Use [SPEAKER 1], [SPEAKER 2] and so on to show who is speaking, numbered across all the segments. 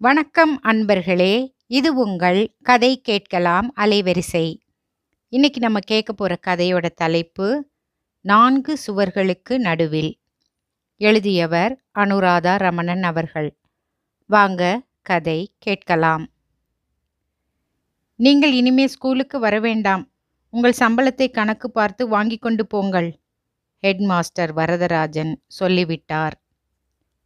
[SPEAKER 1] வணக்கம் அன்பர்களே இது உங்கள் கதை கேட்கலாம் அலைவரிசை. இன்னைக்கு நம்ம கேட்க போகிற கதையோட தலைப்பு நான்கு சுவர்களுக்கு நடுவில். எழுதியவர் அனுராதா ரமணன் அவர்கள். வாங்க கதை கேட்கலாம். நீங்கள் இனிமே ஸ்கூலுக்கு வர வேண்டாம். உங்கள் சம்பளத்தை கணக்கு பார்த்து வாங்கி கொண்டு போங்கள் ஹெட்மாஸ்டர் வரதராஜன் சொல்லிவிட்டார்.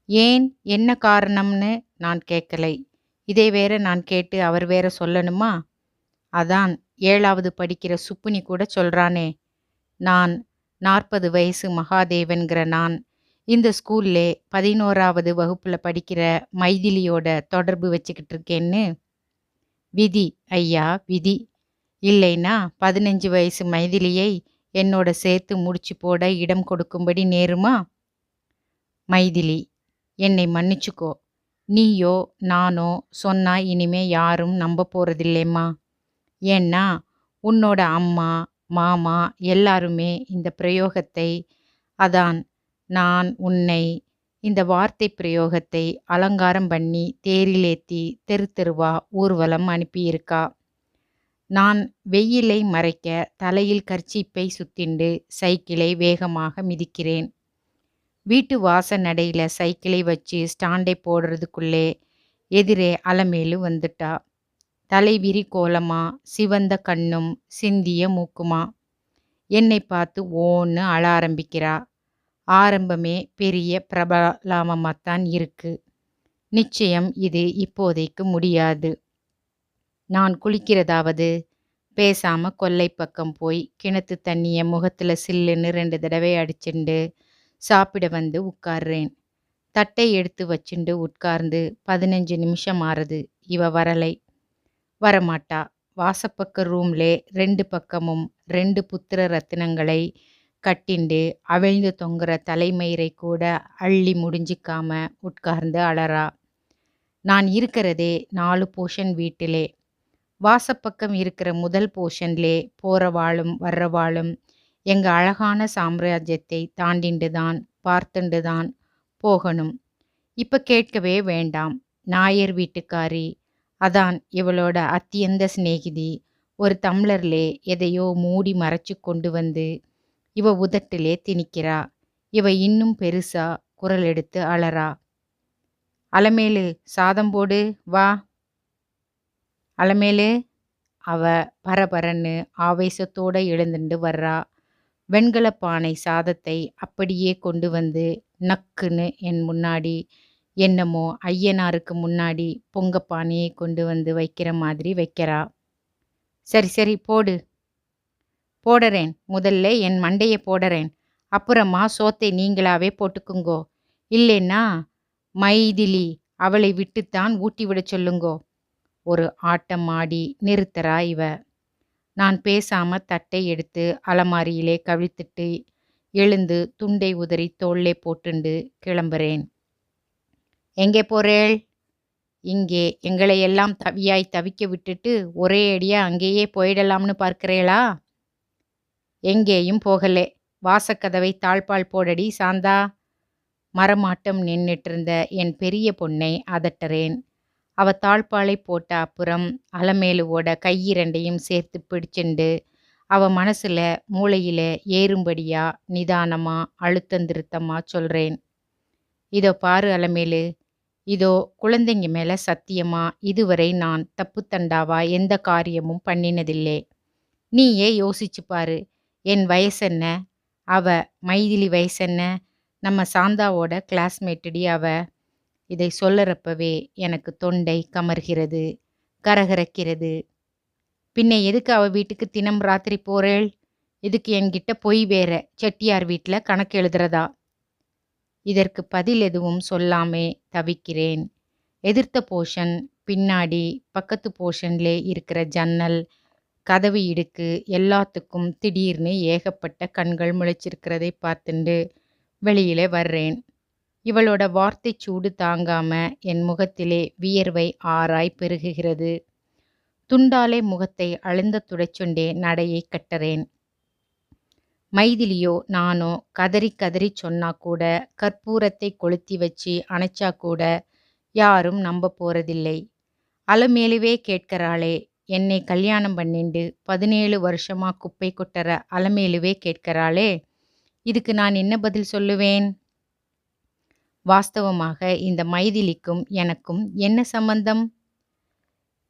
[SPEAKER 1] ஏன் என்ன காரணம்னு நான் கேட்கலை. இதை வேற நான் கேட்டு அவர் வேற சொல்லணுமா? அதான் ஏழாவது படிக்கிற சுப்புனி கூட சொல்றானே. நான் நாற்பது வயசு மகாதேவன்கிற நான் இந்த ஸ்கூல்லே பதினோராவது வகுப்புல படிக்கிற மைதிலியோட தொடர்பு வச்சுக்கிட்டு இருக்கேன்னு விதி ஐயா விதி. இல்லைன்னா பதினஞ்சு வயசு மைதிலியை என்னோட சேர்த்து முடிச்சு போட இடம் கொடுக்கும்படி நேருமா? மைதிலி. என்னை மன்னிச்சுக்கோ. நீயோ நானோ சொன்னா இனிமே யாரும் நம்ப போறதில்லைம்மா. ஏன்னா உன்னோட அம்மா மாமா எல்லாருமே இந்த பிரயோகத்தை அதான் நான் உன்னை இந்த வார்த்தை பிரயோகத்தை அலங்காரம் பண்ணி தேரிலேத்தி தெரு தெருவா ஊர்வலம் அனுப்பியிருக்கா. நான் வெயிலை மறைக்க தலையில் கர்ச்சீப்பை சுத்திண்டு சைக்கிளை வேகமாக மிதிக்கிறேன். வீட்டு வாச நடையில் சைக்கிளை வச்சு ஸ்டாண்டை போடுறதுக்குள்ளே எதிரே அலமேலு வந்துட்டா. தலைவிரி கோலமா சிவந்த கண்ணும் சிந்திய மூக்குமா. என்னை பார்த்து ஓன்னு அழ ஆரம்பிக்கிறா. ஆரம்பமே பெரிய பிரபலாமமாகத்தான் இருக்கு. நிச்சயம் இது இப்போதைக்கு முடியாது. நான் குளிக்கிறதாவது பேசாம கொல்லை பக்கம் போய் கிணத்து தண்ணிய முகத்துல சில்லுன்னு ரெண்டு தடவை அடிச்சுண்டு சாப்பிட வந்து உட்கார்றேன். தட்டை எடுத்து வச்சுண்டு உட்கார்ந்து பதினஞ்சு நிமிஷம் ஆறுது இவ வரலை. வரமாட்டா. வாசப்பக்க ரூம்லே ரெண்டு பக்கமும் ரெண்டு புத்திர ரத்தினங்களை கட்டிண்டு அவிழ்ந்து தொங்குற தலைமயிரை கூட அள்ளி முடிஞ்சிக்காம உட்கார்ந்து அலறா. நான் இருக்கிறதே நாலு போர்ஷன் வீட்டிலே. வாசப்பக்கம் இருக்கிற முதல் போர்ஷன்லே போகிறவாளும் வர்றவாளும் எங்க அழகான சாம்ராஜ்யத்தை தாண்டிண்டு தான் பார்த்துண்டு தான் போகணும். இப்ப கேட்கவே வேண்டாம். நாயர் வீட்டுக்காரி அதான் இவளோட அத்தியந்த சிநேகிதி. ஒரு தம்ளர்லே எதையோ மூடி மறைச்சு கொண்டு வந்து இவ உதட்டிலே திணிக்கிறா. இவ இன்னும் பெருசா குரல் எடுத்து அலறா. அலமேலு சாதம் போடு வா. அலமேலு அவ பரபரன்னு ஆவேசத்தோட எழுந்துண்டு வர்றா. வெண்கல பானை சாதத்தை அப்படியே கொண்டு வந்து நக்குன்னு என் முன்னாடி என்னமோ ஐயனாருக்கு முன்னாடி பொங்க பானையை கொண்டு வந்து வைக்கிற மாதிரி வைக்கிறா. சரி சரி போடு. போடுறேன். முதல்ல என் மண்டையை போடுறேன். அப்புறமா சோத்தை நீங்களாவே போட்டுக்குங்கோ. இல்லைன்னா மைதிலி அவளை விட்டுத்தான் ஊட்டி விட சொல்லுங்கோ. ஒரு ஆட்டம் ஆடி நிறுத்தரா இவ. நான் பேசாம தட்டை எடுத்து அலமாரியிலே கவிழ்த்துட்டு எழுந்து துண்டை உதறி தோல்லே போட்டுண்டு கிளம்புறேன். எங்கே போறேள்? இங்கே. எங்களை எல்லாம் தவியாய் தவிக்க விட்டுட்டு ஒரே அடியா அங்கேயே போயிடலாம்னு பார்க்கிறேளா? எங்கேயும் போகலே. வாசக்கதவை தாழ்பால் போடடி சாந்தா. மரமாட்டம் நின்னுட்டு இருந்த என் பெரிய பொண்ணை அதட்டுறேன். அவ தாழ்பாலை போட்ட அப்புறம் அலமேலுவோட கையிரண்டையும் சேர்த்து பிடிச்சுண்டு அவ மனசுல மூளையில ஏறும்படியா நிதானமா அழுத்தந்திருத்தமா சொல்றேன். இதோ பாரு அலமேலு இதோ குழந்தைங்க மேல சத்தியமா இதுவரை நான் தப்பு தண்டாவா எந்த காரியமும் பண்ணினதில்லை. நீயே யோசிச்சு பாரு என் வயசென்ன? அவ மைதிலி வயசென்ன? நம்ம சாந்தாவோட கிளாஸ்மேட்டடி அவ இதை சொல்லறப்பவே எனக்கு தொண்டை கமர்கிறது கரகரக்கிறது. பின்ன எதுக்கு அவ வீட்டுக்கு தினம் ராத்திரி போறேள்? இதுக்கு என்கிட்ட பொய் வேற? செட்டியார் வீட்டில் கணக்கு எழுதுறதா? இதற்கு பதில் எதுவும் சொல்லாமே தவிக்கிறேன். எதிர்த்த போர்ஷன் பின்னாடி பக்கத்து போர்ஷன்லே இருக்கிற ஜன்னல் கதவு இடுக்கு எல்லாத்துக்கும் திடீர்னு ஏகப்பட்ட கண்கள் முளைச்சிருக்கிறதை பார்த்துண்டு வெளியிலே வர்றேன். இவளோட வார்த்தை சூடு தாங்காம என் முகத்திலே வியர்வை ஆறாய் பெருகுகிறது துண்டாலே முகத்தை அழுந்த துடைச்சுண்டே நடையை கட்டுறேன் மைதிலியோ நானோ கதறி கதறி சொன்னா கூட கற்பூரத்தை கொளுத்தி வச்சு அணைச்சா கூட யாரும் நம்ப போறதில்லை. அலமேலுவே கேட்கறாளே என்னை கல்யாணம் பண்ணிண்டு பதினேழு வருஷமா குப்பை கொட்டற அலமேலுவே கேட்கறாளே இதுக்கு நான் என்ன பதில் சொல்லுவேன்? வாஸ்தவமாக இந்த மைதிலிக்கும் எனக்கும் என்ன சம்பந்தம்?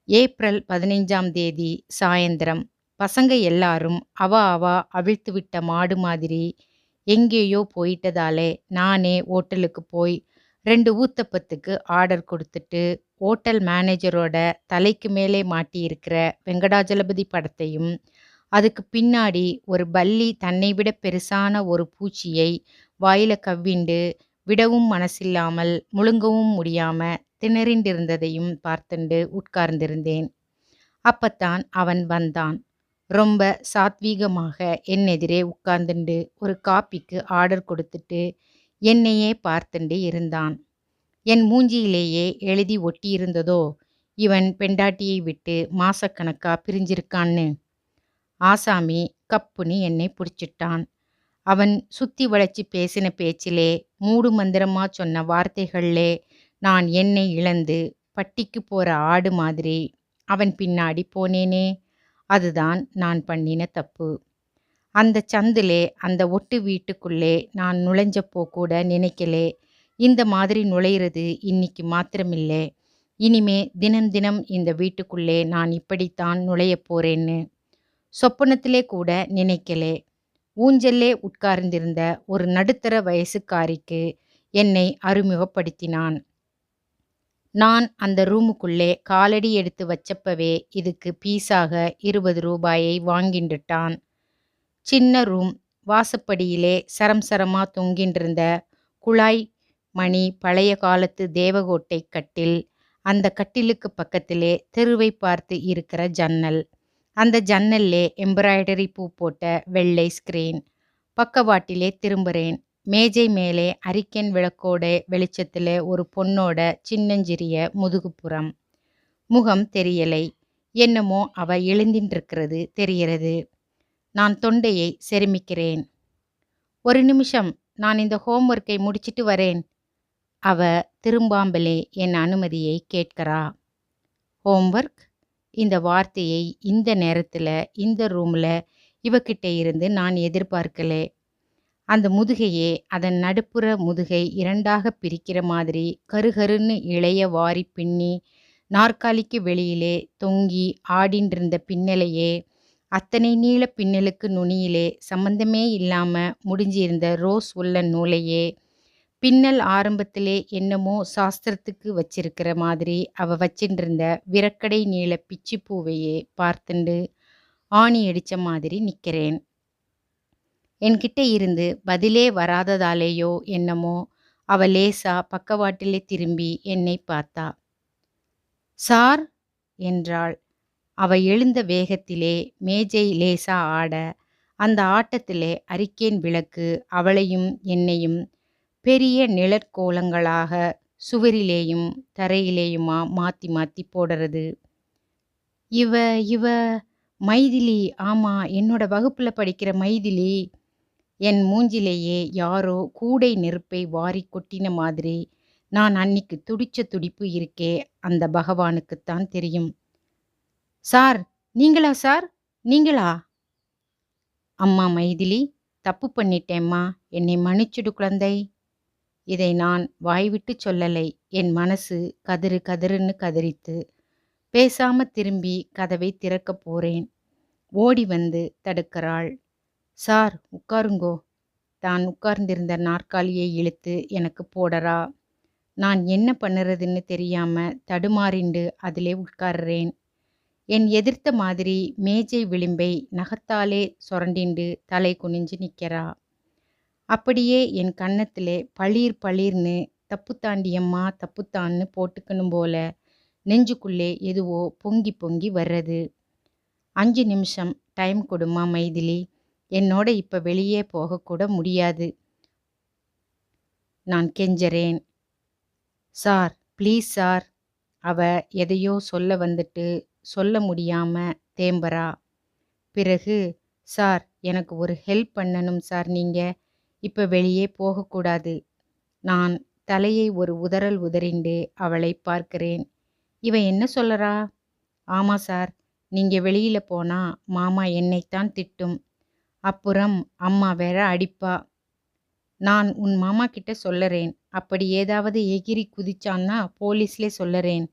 [SPEAKER 1] ஏப்ரல் பதினைஞ்சாம் தேதி சாயந்தரம் பசங்க எல்லாரும் அவ அவிழ்த்து அவிழ்த்துவிட்ட மாடு மாதிரி எங்கேயோ போயிட்டதாலே நானே ஓட்டலுக்கு போய் ரெண்டு ஊத்தப்பத்துக்கு ஆர்டர் கொடுத்துட்டு ஓட்டல் மேனேஜரோட தலைக்கு மேலே மாட்டியிருக்கிற வெங்கடாஜலபதி படத்தையும் அதுக்கு பின்னாடி ஒரு பல்லி தன்னை விட பெருசான ஒரு பூச்சியை வாயில கவ்விண்டு விடவும் மனசில்லாமல் முழுங்கவும் முடியாம திணறிண்டிருந்ததையும் பார்த்துண்டு உட்கார்ந்திருந்தேன். அப்பத்தான் அவன் வந்தான். ரொம்ப சாத்வீகமாக என் எதிரே உட்கார்ந்துண்டு ஒரு காப்பிக்கு ஆர்டர் கொடுத்துட்டு என்னையே பார்த்துண்டு இருந்தான். என் மூஞ்சியிலேயே எழுதி ஒட்டியிருந்ததோ இவன் பெண்டாட்டியை விட்டு மாசக்கணக்கா பிரிஞ்சிருக்கான்னு. ஆசாமி கப்புன்னு என்னை பிடிச்சிட்டான் அவன் சுத்தி வளைச்சி பேசின பேச்சிலே மூடு மந்திரமா சொன்ன வார்த்தைகளிலே நான் என்னை இழந்து பட்டிக்கு போற ஆடு மாதிரி அவன் பின்னாடி போனேனே அதுதான் நான் பண்ணின தப்பு. அந்த சந்திலே அந்த ஒட்டு வீட்டுக்குள்ளே நான் நுழைஞ்சப்போ கூட நினைக்கலே இந்த மாதிரி நுழையிறது இன்னைக்கு மாத்திரமில்லை இனிமே தினம் தினம் இந்த வீட்டுக்குள்ளே நான் இப்படித்தான் நுழைய போறேன்னு. சொப்பனத்திலே கூட நினைக்கலே. ஊஞ்சல்லே உட்கார்ந்திருந்த ஒரு நடுத்தர வயசுக்காரிக்கு என்னை அறிமுகப்படுத்தினான். நான் அந்த ரூமுக்குள்ளே காலடி எடுத்து வச்சப்பவே இதுக்கு பீஸாக இருபது ரூபாயை வாங்கிண்டுட்டான். சின்ன ரூம். வாசப்படியிலே சரம் சரமா தொங்கின்றிருந்த குழாய் மணி பழைய காலத்து தேவகோட்டை கட்டில். அந்த கட்டிலுக்கு பக்கத்திலே தெருவைப் பார்த்து இருக்கிற ஜன்னல். அந்த ஜன்னல்லே எம்ப்ராய்டரி பூ போட்ட வெள்ளை ஸ்கிரீன். பக்கவாட்டிலே திரும்புறேன். மேஜை மேலே அரிக்கன் விளக்கோட வெளிச்சத்தில் ஒரு பொண்ணோட சின்னஞ்சிறிய முதுகுப்புறம். முகம் தெரியலை. என்னமோ அவ எழுந்தின்றிருக்கிறது தெரிகிறது. நான் தொண்டையை செருமிக்கிறேன். ஒரு நிமிஷம் நான் இந்த ஹோம் ஒர்க்கை முடிச்சிட்டு வரேன். அவ திரும்பாம்பலே என் அனுமதியை கேட்கறா. Homework? இந்த வார்த்தையை இந்த நேரத்தில் இந்த ரூமில் இவக்கிட்ட இருந்து நான் எதிர்பார்க்கலே. அந்த முதுகையே அதன் நடுப்புற முதுகை இரண்டாக பிரிக்கிற மாதிரி கருகருன்னு இளைய வாரி பின்னி நாற்காலிக்கு வெளியிலே தொங்கி ஆடின்றிருந்த பின்னலையே அத்தனை நீளப் பின்னலுக்கு நுனியிலே சம்பந்தமே இல்லாமல் முடிஞ்சிருந்த ரோஸ் உள்ள நூலையே பின்னல் ஆரம்பத்திலே என்னமோ சாஸ்திரத்துக்கு வச்சிருக்கிற மாதிரி அவ வச்சிண்டிருந்த விரக்கடை நீள பிச்சிப்பூவையே பார்த்துண்டு ஆணி அடித்த மாதிரி நிற்கிறேன் என்கிட்ட இருந்து பதிலே வராததாலேயோ என்னமோ அவ லேசா பக்கவாட்டிலே திரும்பி என்னை பார்த்தா. சார் என்றாள். அவ எழுந்த வேகத்திலே மேஜை லேசா ஆட அந்த ஆட்டத்திலே அரிக்கேன் விளக்கு அவளையும் என்னையும் பெரிய நிழற்கோலங்களாக சுவரிலேயும் தரையிலேயுமா மாற்றி மாற்றி போடுறது இவ இவ மைதிலி ஆமாம் என்னோட வகுப்பில் படிக்கிற மைதிலி. என் மூஞ்சிலேயே யாரோ கூடை நெருப்பை வாரி கொட்டின மாதிரி நான் அன்னிக்கு துடிச்ச துடிப்பு இருக்கே அந்த பகவானுக்குத்தான் தெரியும். சார் நீங்களா சார் நீங்களா? அம்மா மைதிலி தப்பு பண்ணிட்டேம்மா என்னை மன்னிச்சுடு குழந்தை. இதை நான் வாய்விட்டுச் சொல்லலை. என் மனசு கதறு கதறுன்னு கதறித்து. பேசாம திரும்பி கதவை திறக்கப் போறேன். ஓடி வந்து தடுக்கிறாள் சார் உட்காருங்கோ. தான் உட்கார்ந்திருந்த நாற்காலியை இழுத்து எனக்கு போடறா. நான் என்ன பண்ணுறதுன்னு தெரியாம தடுமாறிண்டு அதிலே உட்கார்றேன். என் எதிர்த்த மாதிரி மேஜை விளிம்பை நகத்தாலே சொரண்டிண்டு தலை குனிஞ்சு நிற்கிறா அப்படியே என் கன்னத்திலே பளீர் பளீர்னு தப்புத்தாண்டியம்மா தப்புத்தான்னு போட்டுக்கணும் போல நெஞ்சுக்குள்ளே எதுவோ பொங்கி பொங்கி வர்றது. அஞ்சு நிமிஷம் டைம் கொடுமா மைதிலி. என்னோட இப்போ வெளியே போகக்கூட முடியாது. நான் கெஞ்சறேன். Sir please sir. அவ எதையோ சொல்ல வந்துட்டு சொல்ல முடியாம தேம்பறா. பிறகு சார் எனக்கு ஒரு ஹெல்ப் பண்ணணும் சார் நீங்கள் இப்ப வெளியே போகக்கூடாது. நான் தலையை ஒரு உதறல் உதறிண்டு அவளை பார்க்கிறேன். இவ என்ன சொல்லறா ஆமா சார் நீங்க வெளியில போனா மாமா என்னைத்தான் திட்டும். அப்புறம் அம்மா வேற அடிப்பா. நான் உன் மாமா கிட்ட சொல்லறேன். அப்படி ஏதாவது எகிரி குதிச்சான்னா போலீஸ்லே சொல்லறேன்.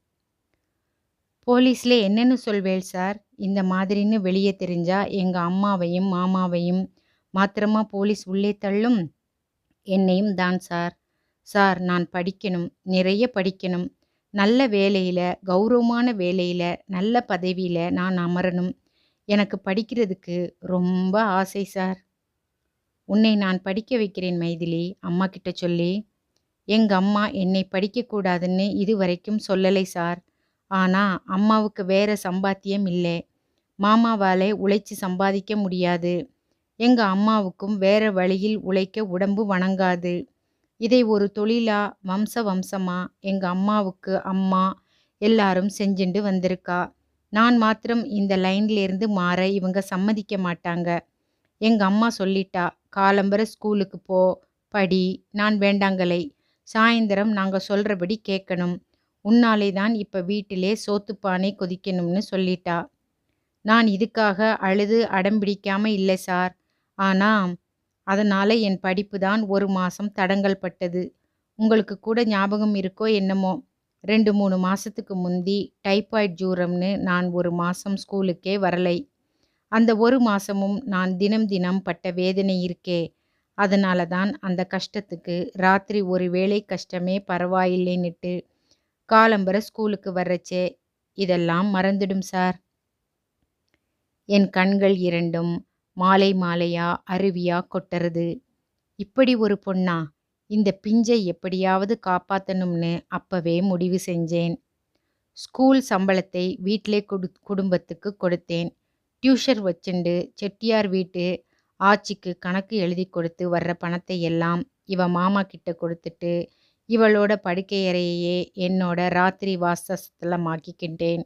[SPEAKER 1] போலீஸ்ல என்னன்னு சொல்வேள் சார்? இந்த மாதிரின்னு வெளியே தெரிஞ்சா எங்க அம்மாவையும் மாமாவையும் மாத்திரமா போலீஸ் உள்ளே தள்ளும்? என்னையும் தான் சார். சார் நான் படிக்கணும். நிறைய படிக்கணும். நல்ல வேலையில் கௌரவமான வேலையில் நல்ல பதவியில் நான் அமரணும். எனக்கு படிக்கிறதுக்கு ரொம்ப ஆசை சார். உன்னை நான் படிக்க வைக்கிறேன் மைதிலி. அம்மா கிட்ட சொல்லி. எங்கள் அம்மா என்னை படிக்கக்கூடாதுன்னு இது வரைக்கும் சொல்லலை சார். ஆனால் அம்மாவுக்கு வேற சம்பாத்தியம் இல்லை. மாமாவாலே உழைச்சி சம்பாதிக்க முடியாது. எங்க அம்மாவுக்கும் வேற வழியில் உழைக்க உடம்பு வணங்காது. இதை ஒரு தொழிலா வம்ச வம்சமா எங்க அம்மாவுக்கு அம்மா எல்லாரும் செஞ்சுண்டு வந்திருக்கா? நான் மாத்திரம் இந்த லைன்லேருந்து மாற இவங்க சம்மதிக்க மாட்டாங்க. எங்க அம்மா சொல்லிட்டா காலம்பர ஸ்கூலுக்கு போ படி நான் வேண்டாங்கலை. சாயந்தரம் நாங்க சொல்றபடி கேட்கணும் உன்னாலே தான் இப்ப வீட்டிலே சோத்துப்பானை கொதிக்கணும்னு சொல்லிட்டா. நான் இதுக்காக அழுது அடம்பிடிக்காம இல்லை சார். ஆனால் அதனால் என் படிப்பு தான் ஒரு மாதம் தடங்கல் பட்டது. உங்களுக்கு கூட ஞாபகம் இருக்கோ என்னமோ ரெண்டு மூணு மாதத்துக்கு முந்தி டைபாய்ட் ஜூரம்னு நான் ஒரு மாதம் ஸ்கூலுக்கே வரலை. அந்த ஒரு மாதமும் நான் தினம் தினம் பட்ட வேதனை இருக்கே அதனால தான் அந்த கஷ்டத்துக்கு ராத்திரி ஒரு வேளை கஷ்டமே பரவாயில்லைன்னுட்டு காலம்பர ஸ்கூலுக்கு வர்றச்சே இதெல்லாம் மறந்துடும் சார். என் கண்கள் இரண்டும் மாலை மாலையா அருவியா கொட்டுறது? இப்படி ஒரு பொண்ணா இந்த பிஞ்சை எப்படியாவது காப்பாத்தணும்னு அப்பவே முடிவு செஞ்சேன். ஸ்கூல் சம்பளத்தை வீட்டிலே குடு குடும்பத்துக்கு கொடுத்தேன். டியூஷர் வச்சுண்டு செட்டியார் வீட்டு ஆச்சிக்கு கணக்கு எழுதி கொடுத்து வர்ற பணத்தை எல்லாம் இவ மாமா கிட்ட கொடுத்துட்டு இவளோட படுக்கையறையே என்னோட ராத்திரி வாசஸ்தலமாக்கிக்கிட்டேன்.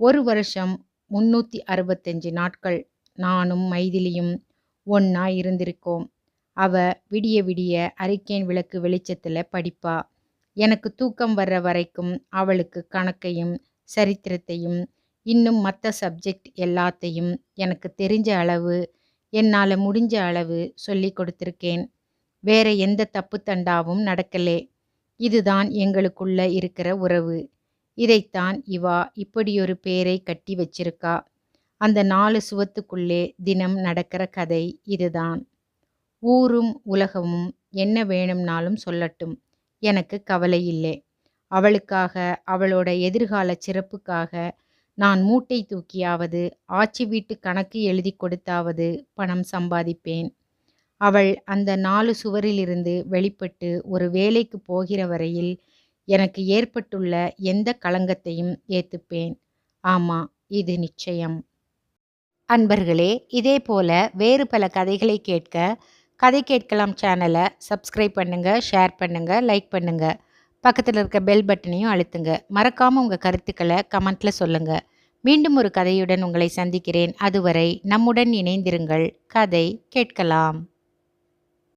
[SPEAKER 1] ஒரு வருஷம் முன்னூற்றி அறுபத்தஞ்சு நாட்கள் நானும் மைதிலியும் ஒன்னா இருந்திருக்கோம். அவ விடிய விடிய அரிக்கேன் விளக்கு வெளிச்சத்துல படிப்பா. எனக்கு தூக்கம் வர்ற வரைக்கும் அவளுக்கு கணக்கையும் சரித்திரத்தையும் இன்னும் மற்ற சப்ஜெக்ட் எல்லாத்தையும் எனக்கு தெரிஞ்ச அளவு என்னால் முடிஞ்ச அளவு சொல்லி கொடுத்துருக்கேன். வேற எந்த தப்பு தண்டாவும் நடக்கலே. இதுதான் எங்களுக்குள்ள இருக்கிற உறவு. இதைத்தான் இவா இப்படியொரு பேரை கட்டி வச்சிருக்கா. அந்த நாலு சுவத்துக்குள்ளே தினம் நடக்கிற கதை இதுதான். ஊரும் உலகமும் என்ன வேணும்னாலும் சொல்லட்டும். எனக்கு கவலை இல்லை. அவளுக்காக அவளோட எதிர்கால சிறப்புக்காக நான் மூட்டை தூக்கியாவது ஆட்சி வீட்டு கணக்கு எழுதி கொடுத்தாவது பணம் சம்பாதிப்பேன். அவள் அந்த நாலு சுவரிலிருந்து வெளிப்பட்டு ஒரு வேலைக்கு போகிற வரையில் எனக்கு ஏற்பட்டுள்ள எந்த களங்கத்தையும் ஏத்துப்பேன். ஆமா இது நிச்சயம். அன்பர்களே இதே போல வேறு பல கதைகளை கேட்க கதை கேட்கலாம் சேனலை சப்ஸ்கிரைப் பண்ணுங்கள் ஷேர் பண்ணுங்கள் லைக் பண்ணுங்கள் பக்கத்தில் இருக்க பெல் பட்டனையும் அழுத்துங்க. மறக்காமல் உங்கள் கருத்துக்களை கமெண்ட்டில் சொல்லுங்கள் மீண்டும் ஒரு கதையுடன் உங்களை சந்திக்கிறேன். அதுவரை நம்முடன் இணைந்திருங்கள். கதை கேட்கலாம்.